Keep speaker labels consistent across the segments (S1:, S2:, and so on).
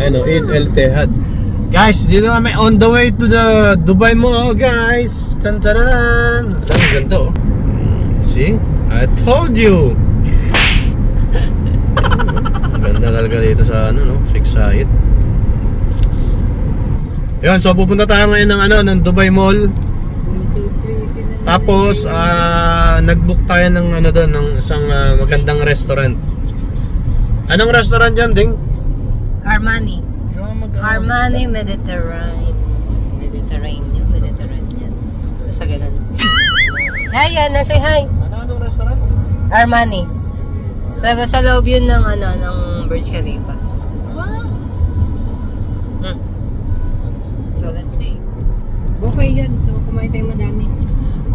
S1: Ano, Eid El Tehad. Guys, dito kami on the way to the Dubai Mall, guys. Tan tanan. Ang ganda oh. See? I told you. Ganda talaga dito sa ano no, Six Side. Yan, so pupunta tayo ngayon ng ano, ng Dubai Mall. Tapos ah nag-book tayo ng ano doon ng isang ah, magandang restaurant. Anong restaurant 'yan, Ding?
S2: Armani. Armani Mediterranean. Mediterranean. Mediterranean. Basta ganun. Hi, Yana. Say hi.
S1: Ano anong restaurant?
S2: Armani. Sa, sa loob yun ng, ano, ng Burj Khalifa. Hmm. So, let's see. Buffet yun. So, kumain tayo madami.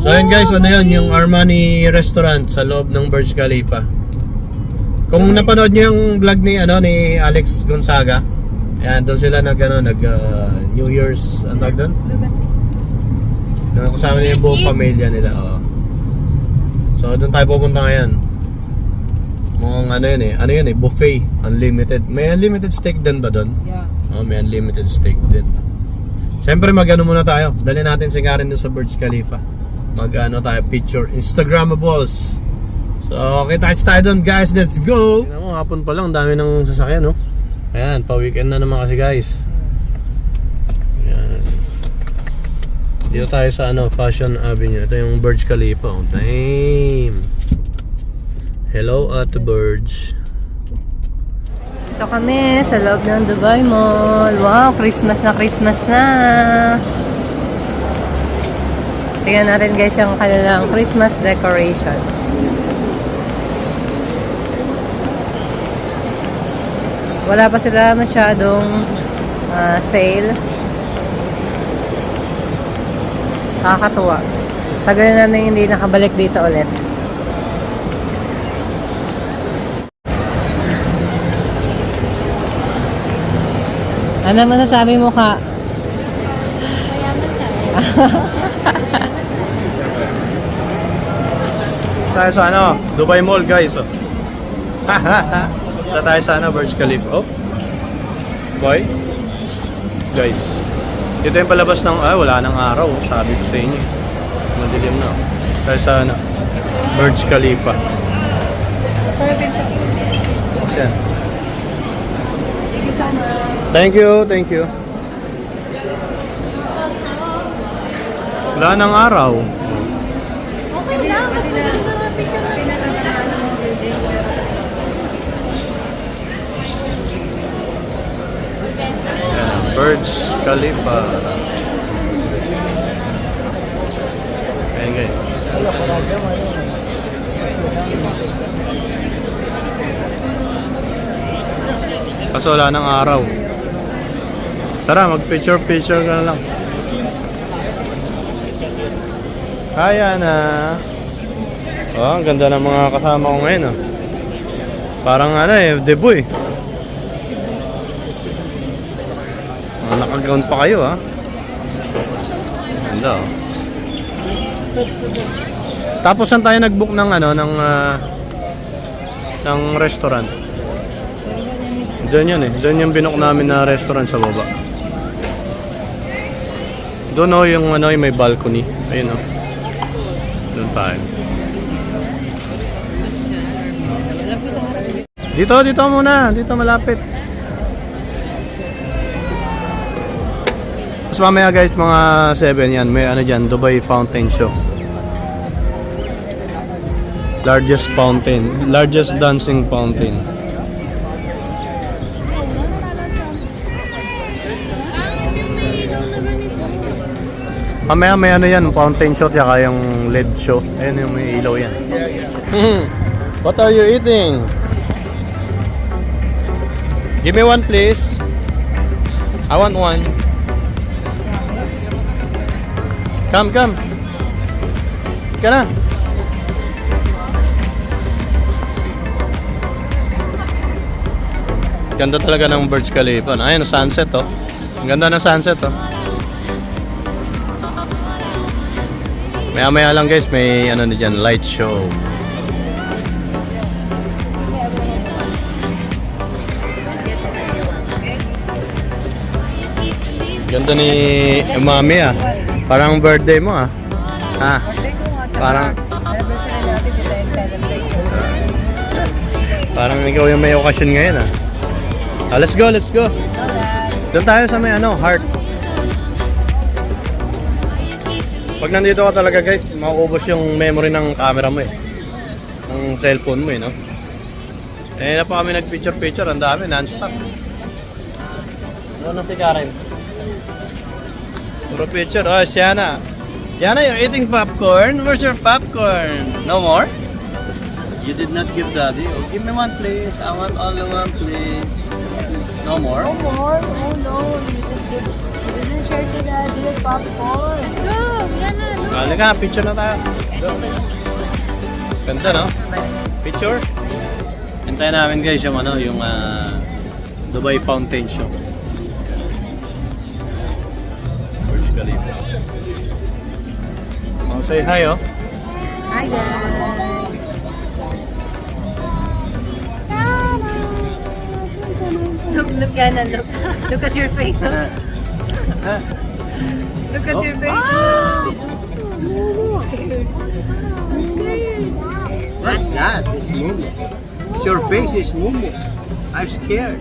S1: So yun guys, ano yun, yung Armani restaurant sa loob ng Burj Khalifa. Kung napanood niyo yung vlog ni ano ni Alex Gonzaga, ayan, doon sila nag ano, nag ah, New Year's, ano tawag doon? Na kasama niya yung buong pamilya nila. oo. So doon tayo pupunta ngayon. Mukhang ano yun eh, ano yun eh, buffet, unlimited. May unlimited steak din ba doon?
S2: Yeah.
S1: Oh, may unlimited steak din. Siyempre mag-ano muna tayo. Dali natin si Karen doon sa Burj Khalifa. Mag-ano tayo, picture, Instagramables. So, kita kits tayo doon guys. Let's go! Tingnan mo, hapon pa lang, ang dami ng sasakyan, no? Ayan, pa-weekend na naman kasi guys. Ayan. Dito tayo sa ano, Fashion Avenue. Ito yung Burj Khalifa. Oh, damn! Hello, Ate Burj.
S2: Ito kami sa loob ng Dubai Mall. Wow, Christmas na Christmas na. Tingnan natin guys yung kanilang Christmas decorations. Wala pa sila masyadong ah, sale. Nakakatuwa. Tagal na namin hindi nakabalik dito ulit. Ano masasabi mo ka?
S1: tayo sa ano, Dubai Mall guys. Oh. Punta tayo sa ano, Burj Khalifa. Oh. Boy. Guys. Dito yung palabas ng, ah, wala nang araw. oh. Sabi ko sa inyo. Madilim na. Tayo sa ano, Burj Khalifa. Kasi yan. Thank you, thank you. Wala nang araw.
S2: Okay lang, mas maganda picture na. Sinatatalaan ng mga building.
S1: Yan, Burj Khalifa. Ayan guys. Kaso wala ng araw. Tara, mag-picture-picture ka na lang. Hi, Ana. Oh, ang ganda ng mga kasama ko ngayon, oh. Parang ano eh, debut eh. Nakagown pa kayo ha. Ganda oh. Tapos saan tayo nag-book ng ano ng ah, ng restaurant? Doon yun eh. Doon yung binook namin na restaurant sa baba. Doon oh yung ano yung may balcony. Ayun oh. Doon tayo. Dito, dito muna. Dito malapit. Tapos mamaya guys, mga 7 yan. May ano dyan, Dubai Fountain Show. Largest fountain. Largest dancing fountain. Mamaya may ano yan, fountain show tsaka yung LED show. Ayun yung may ilaw yan. What are you eating? Give me one please. I want one. Come, come. Ka na. Ganda talaga ng Burj Khalifa. Ayun, sunset oh. Ang ganda ng sunset oh. Maya maya lang guys, may ano na dyan, light show. Ganda ni Mami ah. Parang birthday mo ah. Ah, Parang- parang ikaw yung may okasyon ngayon ah. Ah, let's go, let's go. Doon tayo sa may ano, heart. Pag nandito ka talaga guys, mauubos yung memory ng camera mo eh. Ng cellphone mo eh, no? Eh, na pa kami nag-picture-picture, ang dami, non-stop. Ano na si Karen? Puro picture. Oh, Siana. Siana, you're eating popcorn? Where's your popcorn? No more? You did not give daddy. Oh, give me one please. I want only one please. No more?
S2: No more. Oh no. You didn't, give, you didn't share to daddy your popcorn. No, yan na. No.
S1: Halika, picture na tayo. Ganda, no? Picture? Hintayin namin guys yung ano, yung ah, Dubai Fountain Show. Khalifa. Oh, say hi, oh.
S2: Hi guys. Look, look, Yana, look. Look at your face. huh? Look at your face.
S1: What's that? It's Mumu. It's your face is Mumu. I'm scared.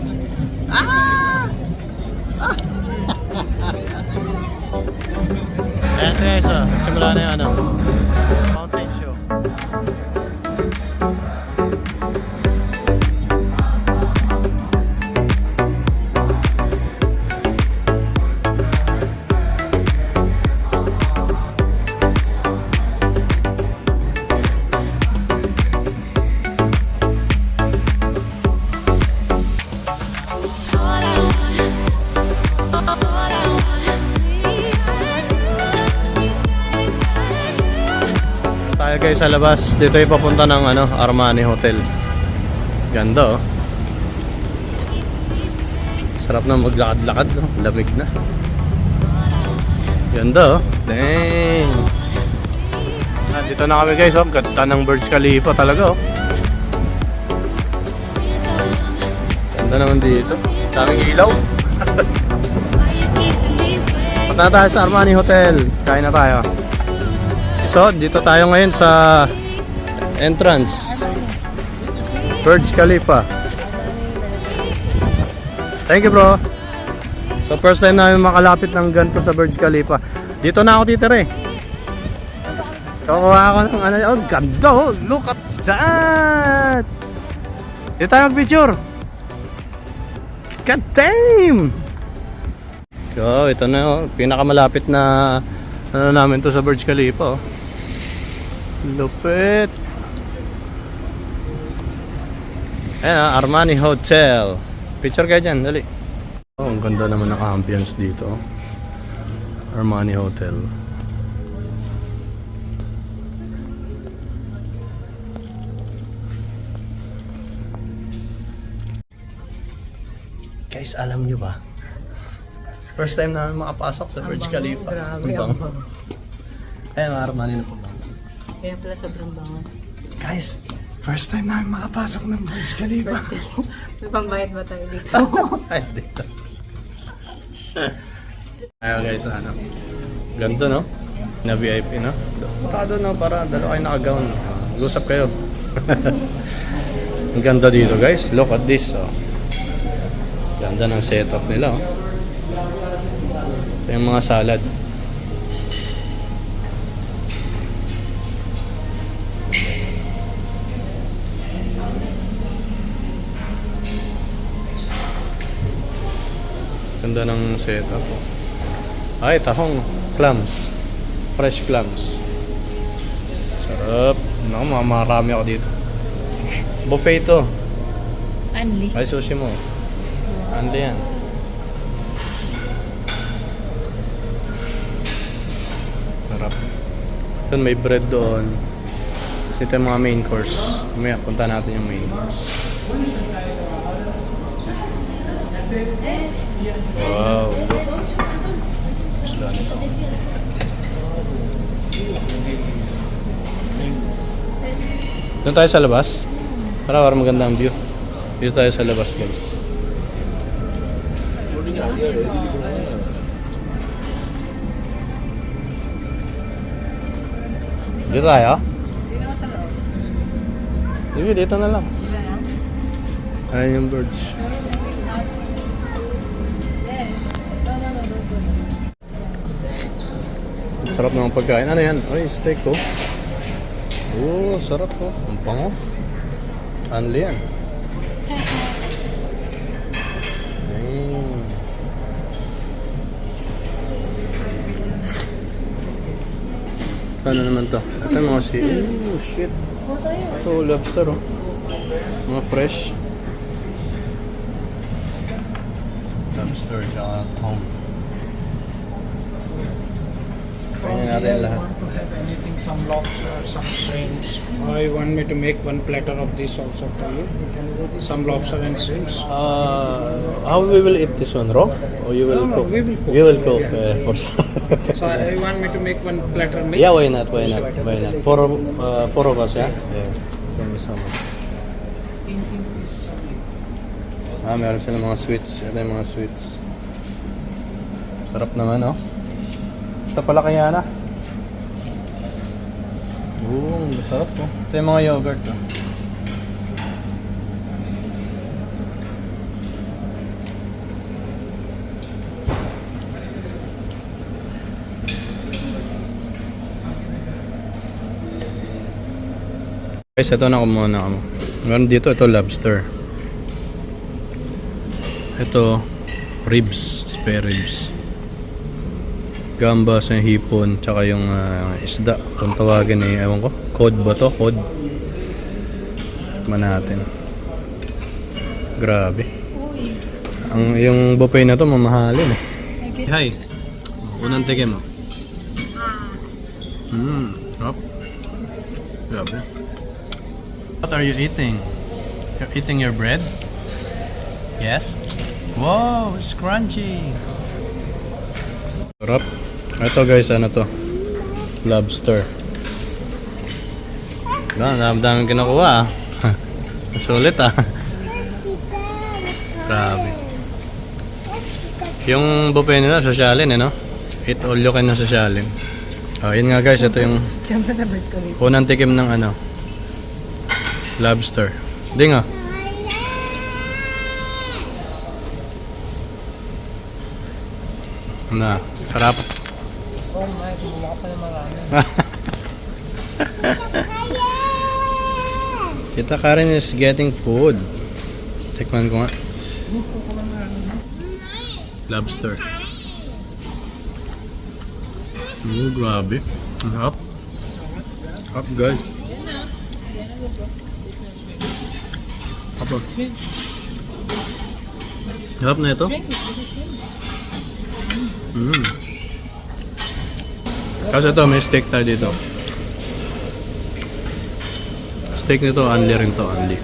S1: Ah! Guys, oh. simula na yung ano, Tayo sa labas. Dito yung papunta ng ano, Armani Hotel. Ganda oh. Sarap na maglakad-lakad, no? lamig na. Ganda oh. Dang. Dito na kami guys, oh. Ganda ng Burj Khalifa talaga oh. Ganda naman dito. Daming ilaw. Punta sa Armani Hotel. Kain na tayo. So, dito tayo ngayon sa entrance. Burj Khalifa. Thank you, bro. So, first time namin makalapit ng ganito sa Burj Khalifa. Dito na ako titira eh. Kukuha ako ng ano. Oh, ganda oh. Look at that. Dito tayo mag-picture. God damn! So, ito na oh. Pinakamalapit na ano namin to sa Burj Khalifa oh. Lupit. Ayan ah, Armani Hotel. Picture kayo dyan, dali. Oh, ang ganda naman ng ambience dito. Armani Hotel. Guys, alam nyo ba? First time namin makapasok sa Burj Khalifa. ang bango. Ayan, Armani na po.
S2: Kaya pala sobrang bango.
S1: Guys, first time namin makapasok ng Burj Khalifa.
S2: May pambayad ba tayo dito?
S1: Ay, dito. Ayaw guys, ano. Ganto, no? Na VIP, no? Punta doon, no? Para dalawa kayo nakagown. Mag-usap kayo. Ang ganda dito, guys. Look at this, oh. Ganda ng setup nila, oh. Ito yung mga salad. Ganda ng setup. Ay, tahong. Clams. Fresh clams. Sarap. Naku, mga marami ako dito. Buffet ito.
S2: Anli.
S1: Ay, sushi mo. Ano yan? Sarap. Doon may bread doon. Kasi ito yung mga main course. Mamaya, punta natin yung main course. Wow. Doon tayo sa labas. Para para maganda ang view. Dito tayo sa labas guys. Dito tayo? Dito, dito na lang. Ayan yung birds. Sarap ng pagkain. Ano yan? Ay, steak ko. Oo, sarap ko. Ang pango. Anli yan. Ayun. Ano naman to? Ito mga si... Oh, shit. Ito, lobster oh. Mga fresh. Lobster, tsaka home. Kainin natin lahat.
S3: want to have anything, some lobster, some shrimps, or you want me to make one platter of this also for you? Some lobster and shrimps.
S1: Uh, how we will eat this one raw or you will
S3: No, no,
S1: cook?
S3: we will cook.
S1: We will cook uh, for sure.
S3: So uh, you want me to make one platter mix?
S1: yeah, why not? Why not? Why not? Four of uh, four of us, yeah. Yeah. Thank you so much. Ah, meron sila mga sweets. Ito yung mga sweets. Sarap naman, oh. Ito pala kaya na. Oo, masarap po. Ito yung mga yogurt, oh. Guys, ito na kumuha na ako. Meron dito, ito lobster. Ito, ribs, spare ribs. Gamba sa hipon, tsaka yung ah, isda. Kung tawagin eh, ewan ko. Cod ba to? Cod. Tikman natin. Grabe. Ang yung buffet na to mamahalin eh. Hi. Unang tikim mo. Hmm. Sarap. Grabe. What are you eating? You're eating your bread? Yes? Wow, it's crunchy. Sarap. Ito guys, ano to? Lobster. Na, dami daming kinukuha ah. Sulit ah. Grabe. Yung buffet nila, sosyalin eh no? Eat all you can na sosyalin. Oh, yun nga guys, ito yung
S2: sa
S1: unang tikim ng ano, lobster. Di nga. Na, sarap.
S2: Oh my, kumuha ka pa ng marami.
S1: Kita Karen is getting food. Tikman ko nga. Lobster. Oh, grabe. Ang Sarap. Sarap guys. Sarap. Sarap na ito. Mm. Kasi ito, may steak tayo dito. Steak nito, only rin to, only.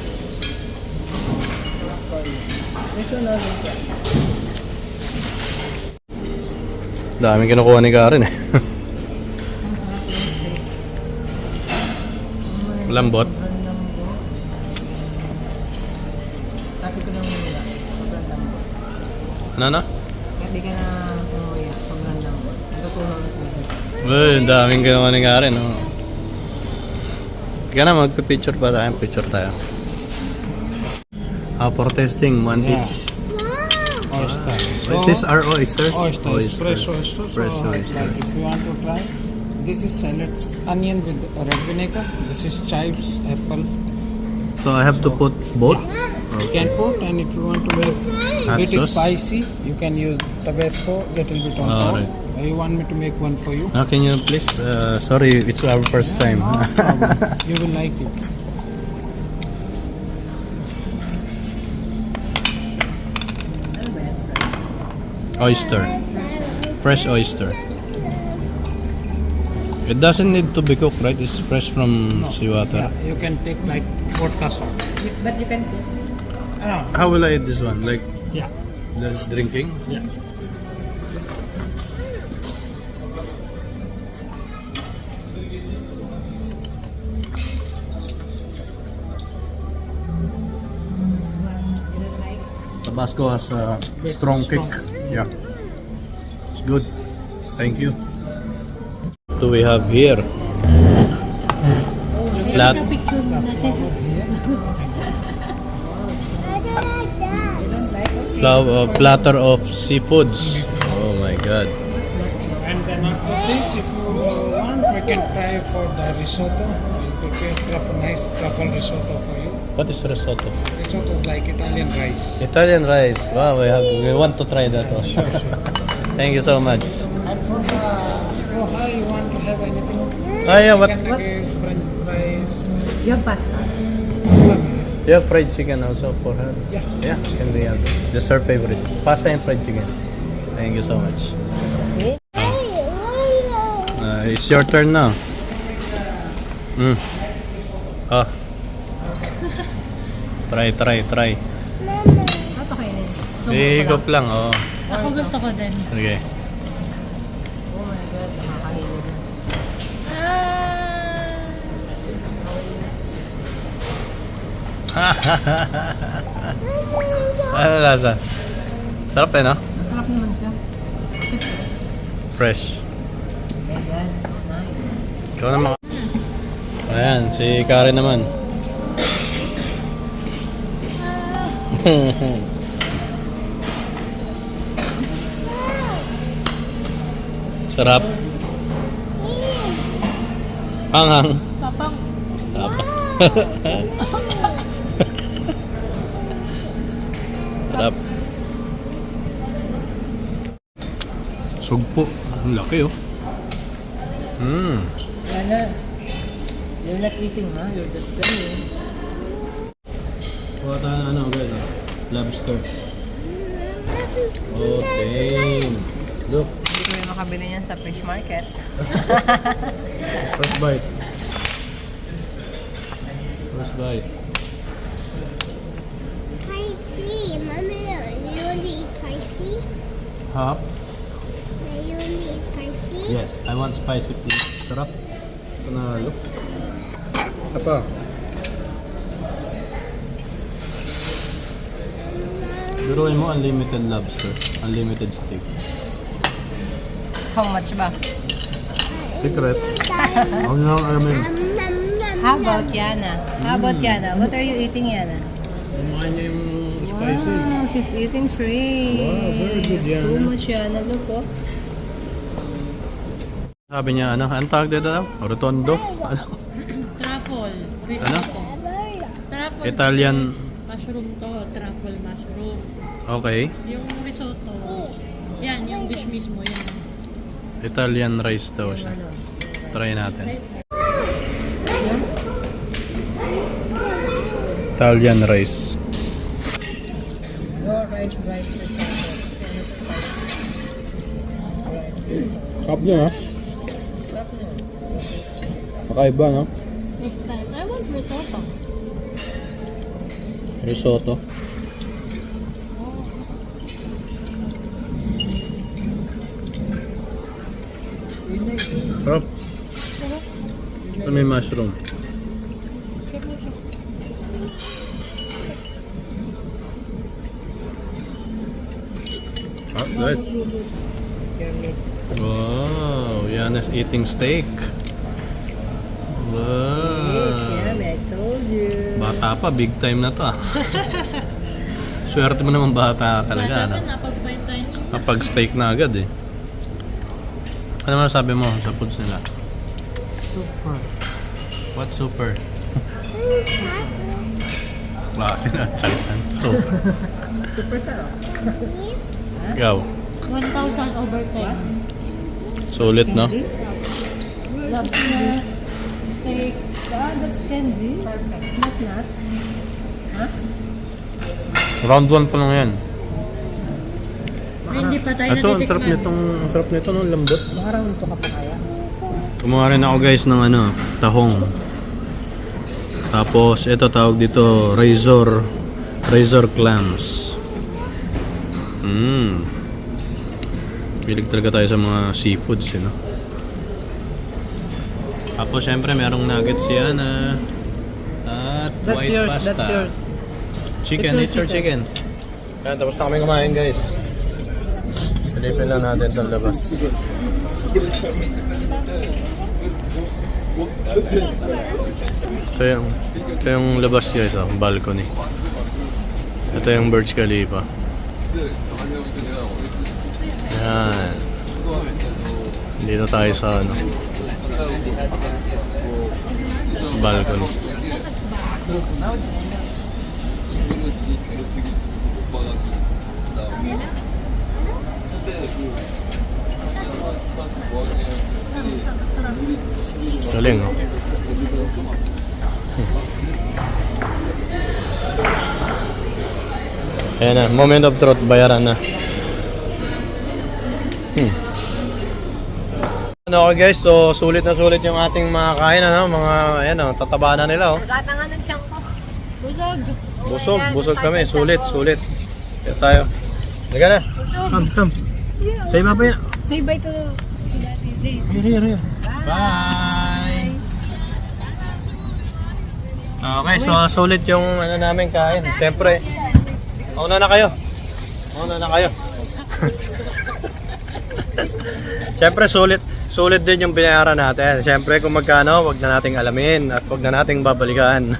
S1: Daming kinukuha ni Karen eh. Lambot. Ano na?
S2: Hindi ka na umuya. Sobrang lambot. Nagkatunaw na sila.
S1: Ang daming kinukuha ni Karen. Oh. Kaya na, magpipicture pa tayo. Picture tayo. Ah, for testing, one
S3: Yeah.
S1: each.
S3: Oyster.
S1: So, Is this our oysters?
S3: Oysters, fresh oysters.
S1: Fresh
S3: or like if you want to try, this is salads, onion with red vinegar. This is chives, apple.
S1: So I have so, to put both? Okay.
S3: You can put, and if you want to make
S1: Hot
S3: it
S1: sauce?
S3: spicy, you can use Tabasco, little bit on top.
S1: Alright.
S3: You want me to make one for you?
S1: Now, can you please, uh, sorry, it's our first time.
S3: No you will like it.
S1: oyster. Fresh oyster. It doesn't need to be cooked, right? It's fresh from seawater.
S3: Yeah, you can take like vodka salt.
S2: But you can cook.
S1: How will I eat this one? Like
S3: yeah,
S1: just drinking?
S3: yeah.
S1: Tabasco has a strong kick. Yeah. It's good. Thank you. What do we have here?
S4: Natin.
S1: Flow, uh, platter of seafoods. Oh my god.
S3: And then after this, if you want, we can try for the risotto. We'll prepare nice truffle risotto for you.
S1: What is risotto?
S3: Risotto is like Italian rice.
S1: Italian rice. Wow, we have we want to try that also. Thank you so much.
S3: And for the for her, you want to have anything?
S1: Ah, yeah, what?
S3: Chicken nuggets, french fries.
S2: You have pasta?
S1: You have fried chicken also for her?
S3: Yeah.
S1: Yeah, can we have? That's her favorite. Pasta and fried chicken. Thank you so much. Uh, it's your turn now. Mm. Ah. Try, try, try.
S2: Ano kainin?
S1: Higop lang, oh.
S4: Ako gusto ko din.
S1: Okay.
S2: Oh my God, nakakainin.
S4: Ah!
S1: Ano lasa? Sarap eh, no?
S2: Sarap naman siya.
S1: Fresh.
S2: Yeah, that's nice.
S1: Ikaw naman. Ayan, si Karen naman. Sarap. Hanghang.
S4: Tapang.
S1: Sarap. Sarap. Sugpo. Ang laki oh. Mmm.
S2: Yana, you're not eating ha? You're just playing.
S1: Kuha tayo ng ano, guys. ah. Lobster. Oh, dang. Look,
S2: Hindi yung makabili niyan sa fish market.
S1: first bite. First bite.
S5: Spicy. Mommy, you want to eat spicy?
S1: Hop.
S5: You want to eat spicy?
S1: Yes, I want spicy please. Sarap. Panalo. Apa? Biruin mo unlimited lobster. Unlimited steak.
S2: How much ba?
S1: Secret. Huwag nyo lang
S5: nom,
S2: How about Yana? How about Yana? What are you eating, Yana?
S1: Kumain niya yung
S2: Wow, she's eating shrimp.
S1: Wow, very good, Yana.
S2: Too much, Yana. Look, oh.
S1: Sabi niya, ano? Anong tawag dito daw? Rotondo? Ano?
S4: Truffle.
S1: Ano?
S4: Truffle.
S1: Italian.
S4: Mushroom to. Truffle mushroom.
S1: Okay.
S4: Yung risotto. Yan, yung dish mismo. Yan.
S1: Italian rice daw siya.
S2: Ano?
S1: Try natin. Italian rice.
S2: Rice, rice, rice.
S1: Sarap niya, ha? Makaiba, no?
S4: Next time. I want risotto.
S1: Risotto. Sarap. Ito may mushroom. Ah, good. Wow, Yana's eating steak. Wow. Bata pa, big time na to ah. Swerte mo naman bata talaga,
S4: Bata
S1: ano? Kapag steak na agad eh. Ano man sabi mo sa foods nila?
S2: Super.
S1: What super? Klase na salitan. Super.
S2: Super sarap.
S1: Ikaw.
S4: 1,000 over 10.
S1: Sulit, no?
S4: Lobster. Steak.
S2: Ah, that's candy. Perfect. Not not.
S1: Round 1 pa lang yan.
S4: Hindi pa tayo
S1: Ito, ang sarap nitong, ang sarap nito, no? Lambot.
S2: Baka raw nito ka pa kaya.
S1: Kumuha rin ako guys ng ano, tahong. Tapos ito tawag dito razor razor clams. Mm. Pilig talaga tayo sa mga seafoods, eh, no? Tapos syempre merong nuggets yan ah. At
S2: That's
S1: white
S2: yours,
S1: pasta.
S2: that's yours.
S1: Chicken,
S2: Ito,
S1: eat your
S2: chicken.
S1: chicken. Yan, tapos na kami kumain guys. Silipin lang natin sa labas. Ito yung, ito yung labas guys, oh, balcony. Ito yung Burj Khalifa. Yan. Dito tayo sa ano. Balcony. Galing, oh. Ayan na, moment of truth, bayaran na. Hmm. Ano okay guys, so sulit na sulit yung ating mga kain, ano, mga, ayan oh, tataba na nila oh.
S2: Gata nga ng tiyang ko. Busog.
S1: Busog, busog kami, sulit, sulit. Kaya tayo. Liga na. Come, come. Say bye bye.
S2: Say bye to.
S1: Here, here, here. Bye! Okay, so sulit yung ano namin kain. Siyempre, mauna na kayo. Mauna na kayo. Siyempre, sulit sulit din yung binayaran natin. Siyempre, kung magkano, wag na nating alamin at wag na nating babalikan.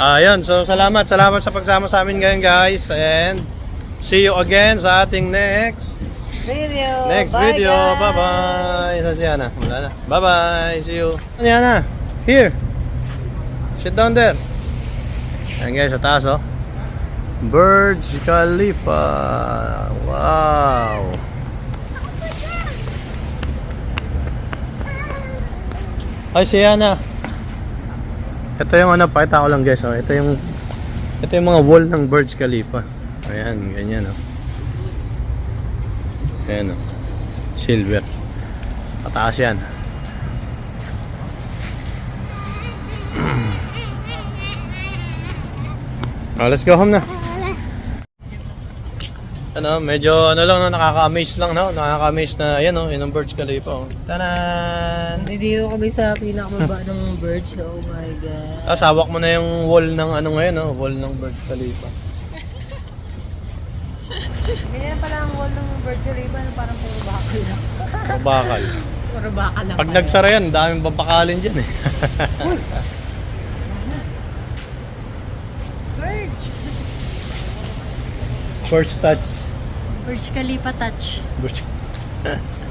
S1: Ayun, so salamat. Salamat sa pagsama sa amin ngayon guys. And see you again sa ating next
S2: Video.
S1: Next
S2: Bye,
S1: video. Bye-bye. Ito si Ana. Wala na. Bye-bye. See you. Ano yan? Here. Sit down there. Ayan guys, sa taas oh. Burj Khalifa. Wow. Ay, si Ana. Ito yung ano, pakita ko lang guys. Oh. Ito yung ito yung mga wall ng Burj Khalifa. Ayan, ganyan oh. Ayan o. Silver. Pataas yan. oh, let's go home na. Ano, medyo ano lang no, nakaka-amaze lang no, nakaka-amaze na ayan oh, yun ang Burj Khalifa oh. Tanan.
S2: Nandito kami sa pinakamaba ng Birch. Oh my God.
S1: Tapos hawak mo na yung wall ng ano ngayon no, wall ng Burj Khalifa.
S2: Ganyan pala ang wall ng Birch Khalifa. Parang puro bakal lang.
S1: Bakal.
S2: Puro bakal lang.
S1: Pag nagsara yan, daming babakalin dyan eh. First touch.
S4: Burj Khalifa touch.
S1: Burj